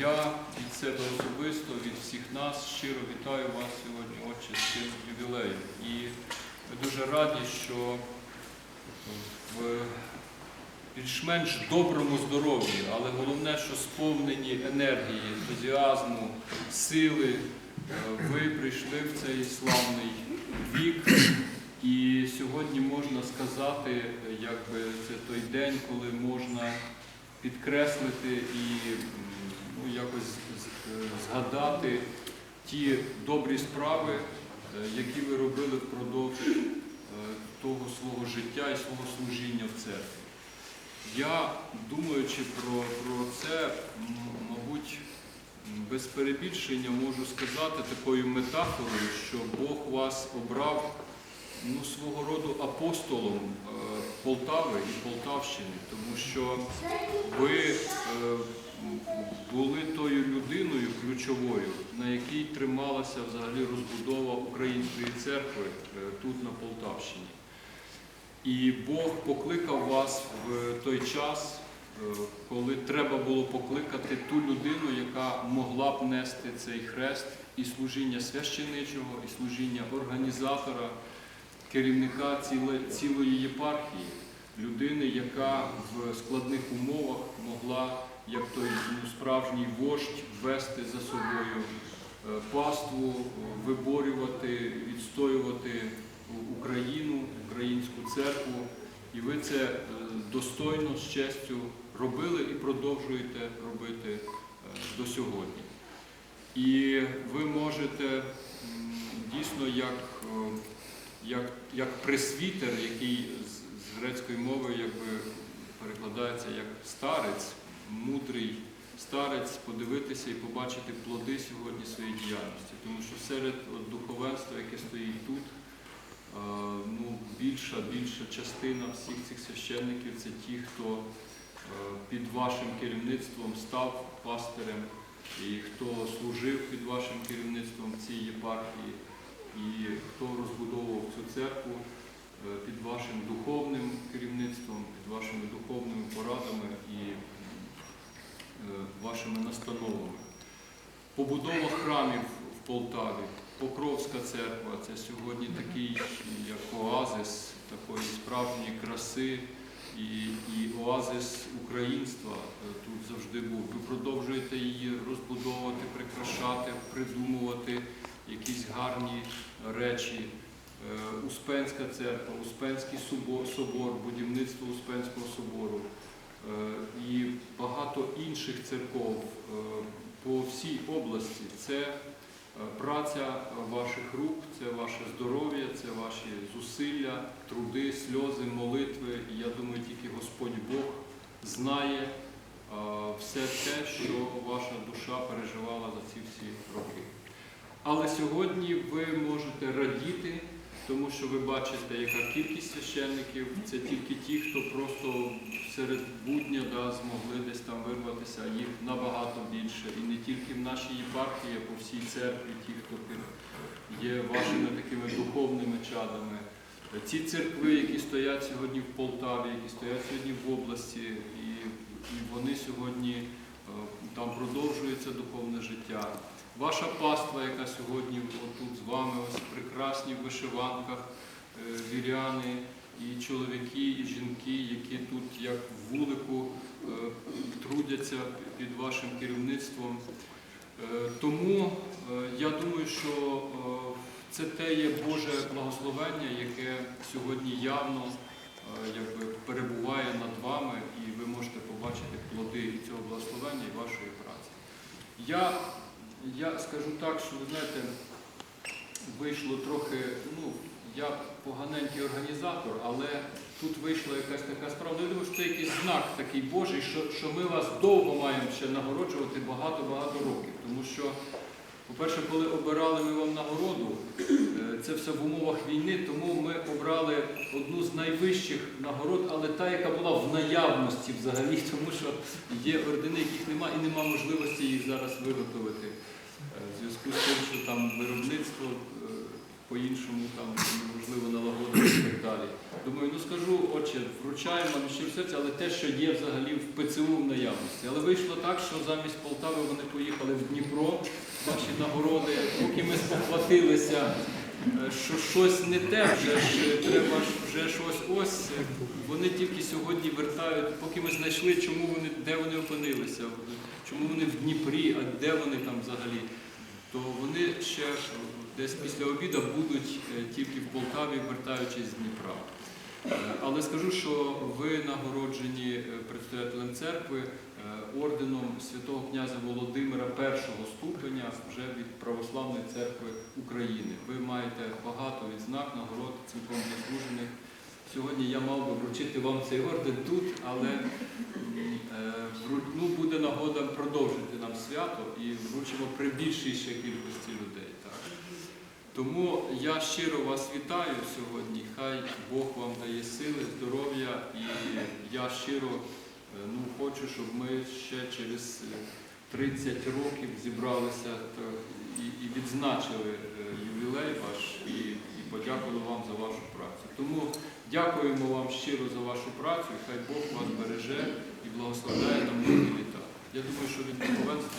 Я від себе особисто, від всіх нас щиро вітаю вас сьогодні, отче, з цим ювілеєм. І ми дуже раді, що в більш-менш доброму здоров'ї, але головне, що сповнені енергії, ентузіазму, сили, е, ви прийшли в цей славний вік. І сьогодні можна сказати, якби це той день, коли можна підкреслити і ну, якось згадати ті добрі справи, е, які ви робили впродовж е, того свого життя і свого служіння в церкві. Я, думаючи про, про це, мабуть, без перебільшення можу сказати такою метафорою, що Бог вас обрав ну, свого роду апостолом е, Полтави і Полтавщини, тому що ви е, були тою людиною ключовою, на якій трималася взагалі розбудова української церкви е, тут на Полтавщині. І Бог покликав вас в той час, е, коли треба було покликати ту людину, яка могла б нести цей хрест і служіння священичого, і служіння організатора, керівника цілої єпархії, людини, яка в складних умовах могла, як той ну, справжній вождь, вести за собою е, паству, е, виборювати, відстоювати Україну, українську церкву. І ви це е, достойно, з честю робили і продовжуєте робити до сьогодні. І ви можете дійсно як, як, як пресвітер, який з, грецької мови якби перекладається як старець, мудрий старець, подивитися і побачити плоди сьогодні своєї діяльності. Тому що серед от, духовенства, яке стоїть тут, е, ну, більша, більша частина всіх цих священників це ті, хто е, під вашим керівництвом став пастирем, і хто служив під вашим керівництвом в цій єпархії, і хто розбудовував цю церкву е, під вашим духовним керівництвом, під вашими духовними порадами і е, вашими настановами. Побудова храмів в Полтаві, Покровська церква це сьогодні такий як оазис такої справжньої краси і, і оазис українства е, тут завжди був. Ви продовжуєте її розбудовувати, прикрашати, придумувати якісь гарні речі. Е, Успенська церква, Успенський собор, собор будівництво Успенського собору е, і багато інших церков е, по всій області. Це праця ваших рук, це ваше здоров'я, це ваші зусилля, труди, сльози, молитви. І я думаю, тільки Господь Бог знає все те, що ваша душа переживала за ці всі роки. Але сьогодні ви можете радіти, тому що ви бачите, яка кількість священників, це тільки ті, хто просто серед будня да, змогли десь там вирватися, їх набагато більше. І не тільки в нашій єпархії, а по всій церкві, ті, хто є вашими такими духовними чадами. Ці церкви, які стоять сьогодні в Полтаві, які стоять сьогодні в області, і, і вони сьогодні там продовжується духовне життя. Ваша паства, яка сьогодні тут з вами, ось прекрасні в вишиванках, е, віряни, і чоловіки, і жінки, які тут, як в вулику, е, трудяться під вашим керівництвом. Е, Тому е, я думаю, що е, це те є Боже благословення, яке сьогодні явно е, якби, перебуває над вами, і ви можете побачити плоди цього благословення і вашої праці. Я, я скажу так, що ви знаєте, вийшло трохи, ну, я поганенький організатор, але тут вийшла якась така справа. Ну, Я думаю, що це якийсь знак такий Божий, що, що ми вас довго маємо ще нагороджувати багато-багато років. Тому що, по-перше, коли обирали ми вам нагороду, е, це все в умовах війни, тому ми обрали одну з найвищих нагород, але та, яка була в наявності взагалі, тому що є ордени, яких нема і нема можливості їх зараз виготовити. Е, В зв'язку з тим, що там виробництво е, по-іншому там можливо налагодити і так далі. Думаю, ну скажу, отче, вручаємо щиро серця, але те, що є взагалі в ПЦУ в наявності. Але вийшло так, що замість Полтави вони поїхали в Дніпро, ваші нагороди, поки ми спохватилися, е, що щось не те, вже ж треба вже щось ось. е, Вони тільки сьогодні вертають, поки ми знайшли, чому вони, де вони опинилися, чому вони в Дніпрі, а де вони там взагалі то вони ще десь після обіду будуть е, тільки в Полтаві, вертаючись з Дніпра. Е, Але скажу, що ви нагороджені е, предстоятелем церкви орденом святого князя Володимира першого ступеня вже від Православної церкви України. Ви маєте багато відзнак, нагород цілком заслужених. Сьогодні я мав би вручити вам цей орден тут, але ну, буде нагода продовжити свято і вручимо при більшій ще кількості людей. Так. Тому я щиро вас вітаю сьогодні. Хай Бог вам дає сили, здоров'я, і я щиро е, ну, хочу, щоб ми ще через е, 30 років зібралися і, відзначили е, ювілей ваш і, подякували вам за вашу працю. Тому дякуємо вам щиро за вашу працю, хай Бог вас береже і благословляє на многі літа. Я думаю, що від духовенства.